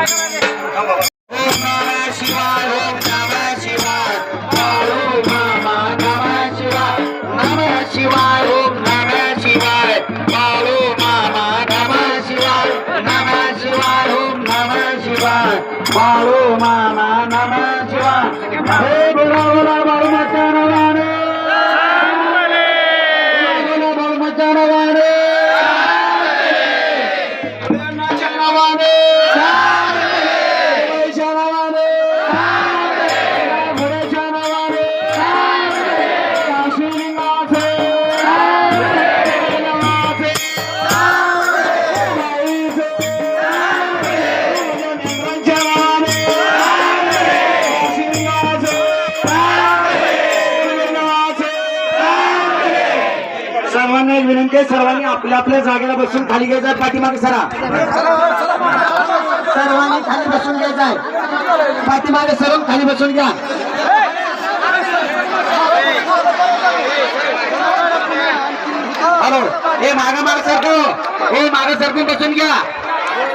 깔끔하게 한번 सर्वांना सर्वांनी आपल्या आपल्या जागेला बसून खाली घ्यायचं पाठीमागे सरा. सर्वांनी खाली बसून घ्यायचं आहे पाठीमागे सर्व खाली बसून घ्या. हॅलो हे मागा माग सरको. हे मागे सरकून बसून घ्या.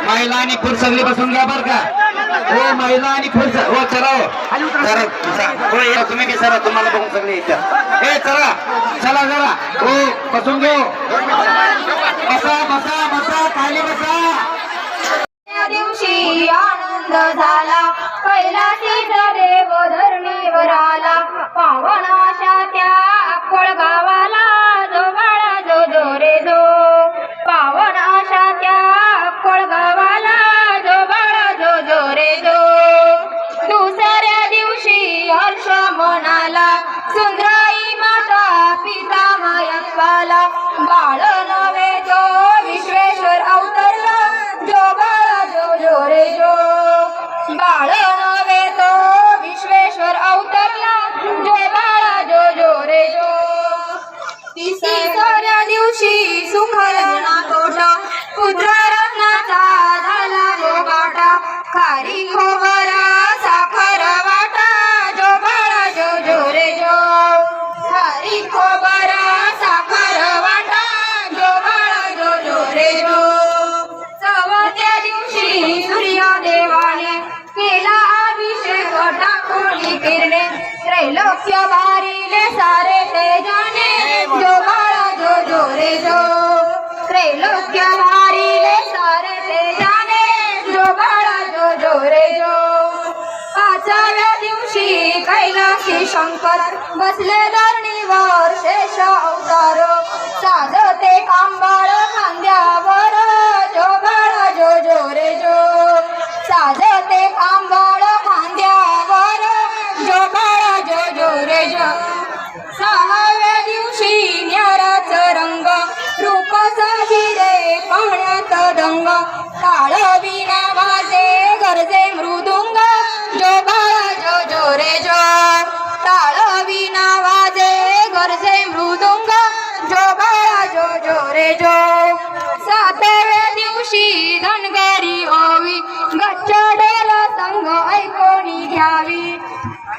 महिला आणि पुरुष सगळे बसून घ्या बरं का. हो महिला आणि पुरुष हो चला हो. हो या तुम्ही बी सरा तुम्हाला बघून सगळे येतात हे चला चला जरा हो बसून घेऊ. बसा बसा बसा खाली बसा. त्या दिवशी आनंद झाला. त्रैलोक्य बारीले सारे तेजाने जो बाळा जो जो रे जो. त्रैलोक्य बारीले सारे तेजाने जो बाळा जो जो रे जो. पाचव्या दिवशी कैलासी शंकर बसले धरणीवर शेष अवतार. साजते रे जो. सातव्या दिवशी धनगरी ओवी. गच्च डेला संघ ऐकोनी घ्यावी.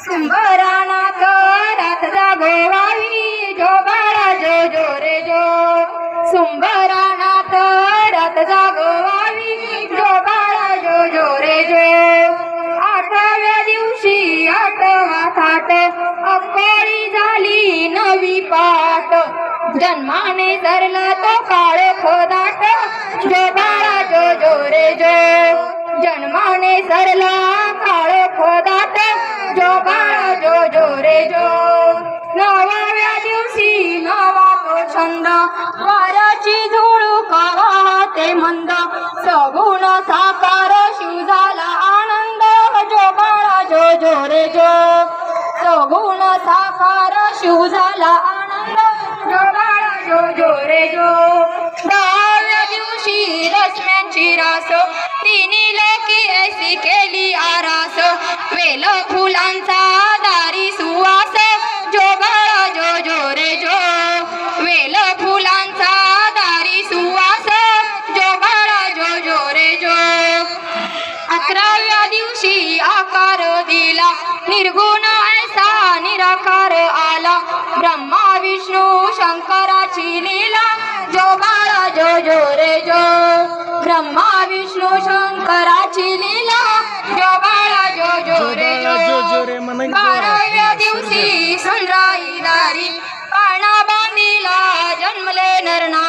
सुंबराना करत जागोवावी. जो बाळा जो जो रे जो. सुंबराना करत जागोवावी. जो बाळा जो जो रे जो. आठव्या दिवशी आठवा थाट. अक्कोळी झाली नवी पाट जन्माने सरला तो काळ खोदाट. जो बाळा जो जो रे जो. जन्माने सरला काळ खोदाट. जो बाळा जो जो रे जो. नवव्या दिवशी नवा तो छंद. वाऱ्याची झुळूक वाहते मंद. सगुण साकार शिव झाला आनंद. जो बाळा जो जो रे जो. सगुण साकार शिव झाला आनंद. बाळा जो रे जो दहाव्या दिवशी रश्म्यांची रास. तिन्ही लोकी ऐसी केली आरास. वेल फुलांचा दारी सुवा. ब्रह्मा विष्णु शंकराची लीला जो बाळा जो जो रे जो. ब्रह्मा विष्णु शंकराची लीला जो बाळा जो जो रे जो. बाराव्या दिवशी सुंदराई दारी पाळणा बांधिला जन्मले नरना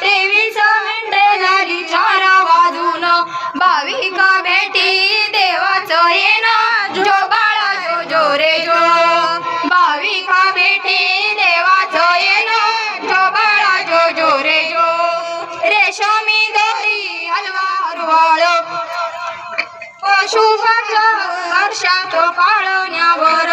तेवीस मेंढे झाली चार वाजून भाविका भेटी देवाचं येणं जो बाळा भाविका भेटी देवाचं येणं जो रेशमी दोरी हलवा हरवाळ पशु हर्षात पाळण्यावर.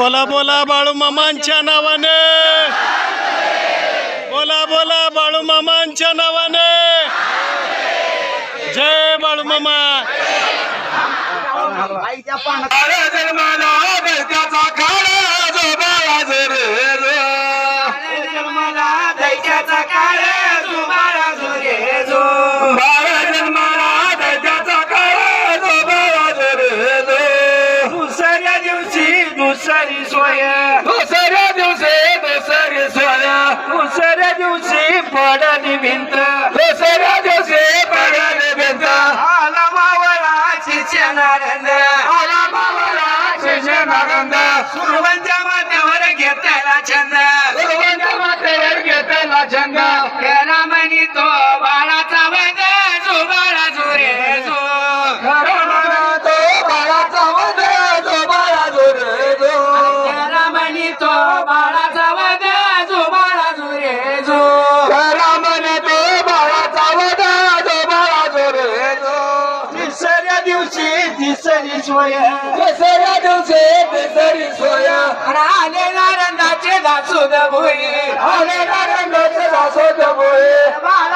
बोला बोला बाळूमामांच्या नावाने. बोला बोला बाळूमामांच्या नावाने. जय बाळूमामा सुभद्रा माथ्यावर घेताय 나쏟아不어이+허리에다핸드폰쏟아 서.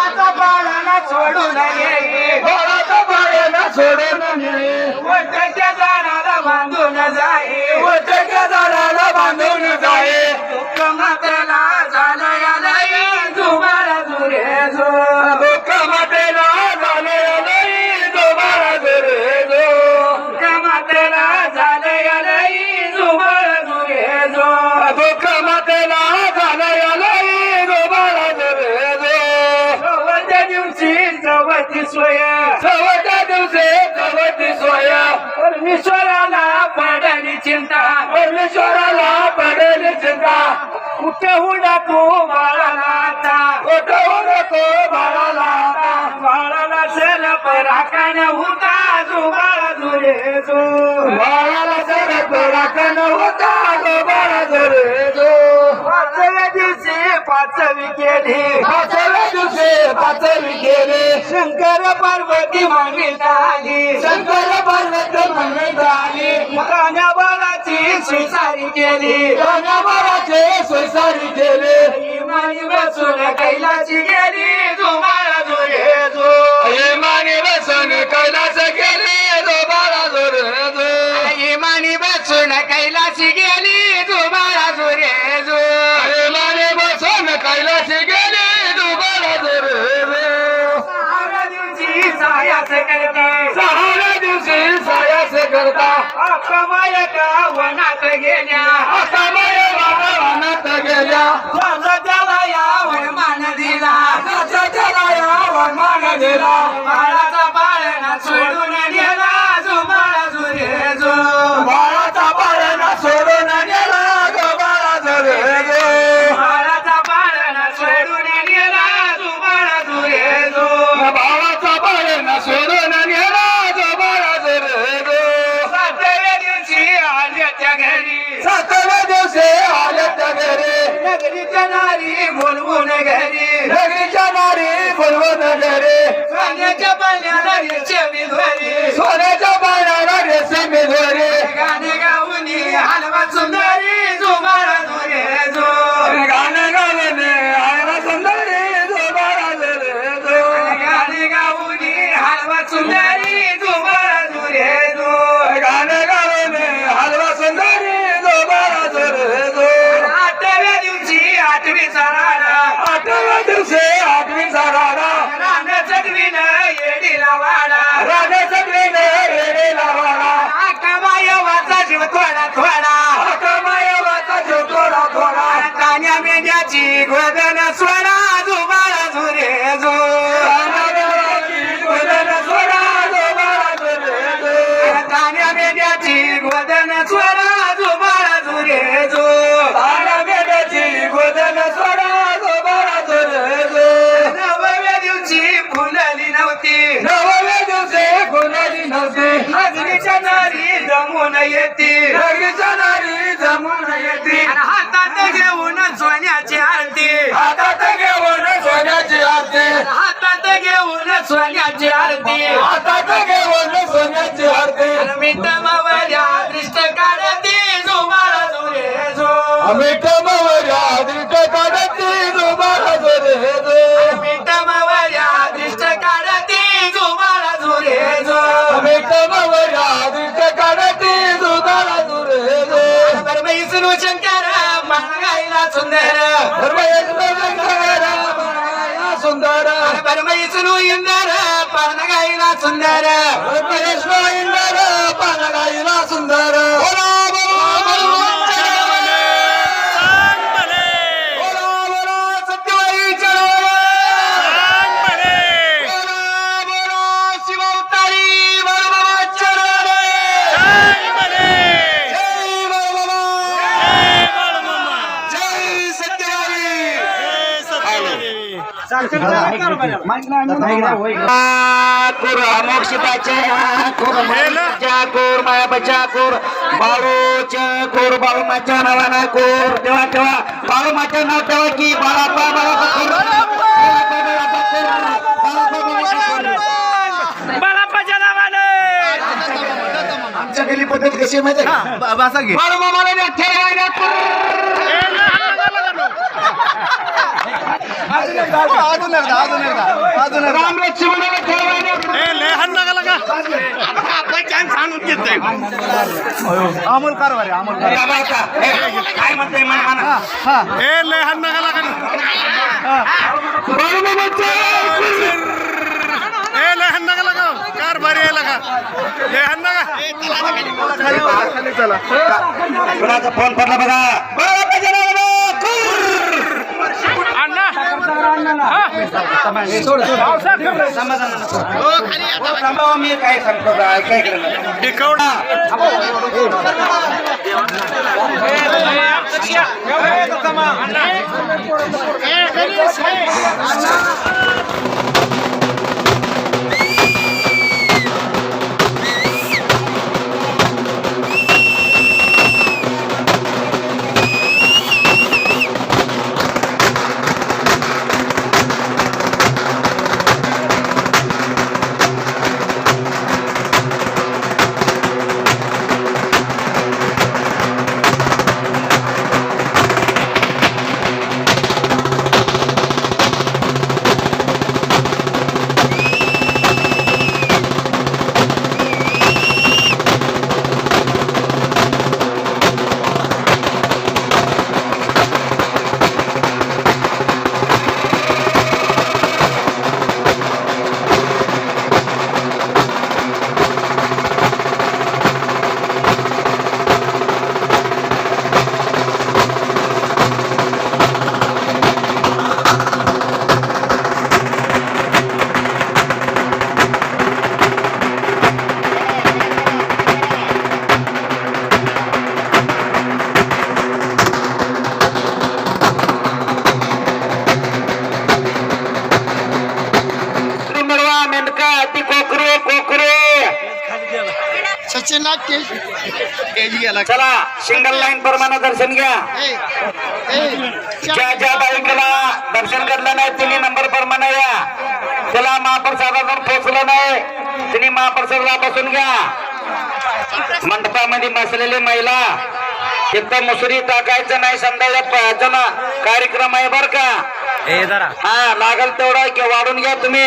सोया. चवदा दिवसे चवती सोया. परमेश्वराला पडली चिंता. परमेश्वराला पडली चिंता. कुठेहू नको बाळाला आता? कुठेहू नको बाळाला आता? बाळाला सर पराकान होता जो बाळा जोरे जो. बाळाला सर पराकान होता जो बाळा जोरे जो. पाचवी केली. पाचव्या दिवशी पाचवी केली. शंकर पार्वती म्हणत आली. शंकर पार्वती म्हणत आली. कान्या बाळाची सुसारी केली. कान्या बाळाची सुसारी केली. मानी बसून कैलाची गेली. तुम्हाला तुझी सायास करता. अकमाय का वनात गेल्या. अकमाय वनात गेल्या. माझा त्याला या वनमान दिला. माझा या वनमान दिला. सोन्याच्या पाण्याला रेशमी ध्वरे. सोन्याच्या पाण्याला रेशमी गाणे गाऊनी हलवा सुंदरी. कमायवाचा जीव थोडा थोडा. कमायवाचा जीव थोडा थोडा. कान्या मेंढ्याची गोदन स्वर नगरीच्या नारी जमून येते. नगरीच्या नारी जमून येते. हातात घेऊन सोन्याची आरती. हातात घेऊन सोन्याची आरती. हातात घेऊन सोन्याची आरती. हातात घेऊन सोन्याची आरती. मीठ యేసును శంకర మనగాయన సుందర. సుందర పరమయేసును ఇందర పనగాయన సుందర. పరమేశ్వర ఇందర పనగాయన సుందర. कोर मायाबाच्या कोर बाळूच्या कोर बाळूमाच्या नावानं कोर. तेव्हा तेव्हा बाळूमाच्या नाव तेव्हा की बाळापा बाळापा. आमच्या गेली पद्धत कशी माहिती आहे का बाळूमामाला नाही, ठेवायला कोर. राम लक्ष्मणाला ठेवायला कोर. अमोल कारभारी अमोल बाबा आता, हे, काय म्हणते मन. म्हणा बाळूमामाच्या खाली चला कुणाचा फोन पडला बघा बाळापाच्या नावानं कोर. हो, थांबा, मी काय सांगतो काय करणार मिळवा गेला. चला सिंगल लाईन प्रमाणे दर्शन घ्या. ज्या ज्या बाईकला दर्शन करलं नाही तिने नंबर प्रमाणे या. त्याला महाप्रसाद अजून पोचलं नाही. तिने महाप्रसादला बसून घ्या. मंडपामध्ये बसलेली महिला तिथं मुसरी टाकायचं नाही संध्याच्या कार्यक्रम आहे बर का? हा लागल तेवढा की वाढून घ्या तुम्ही.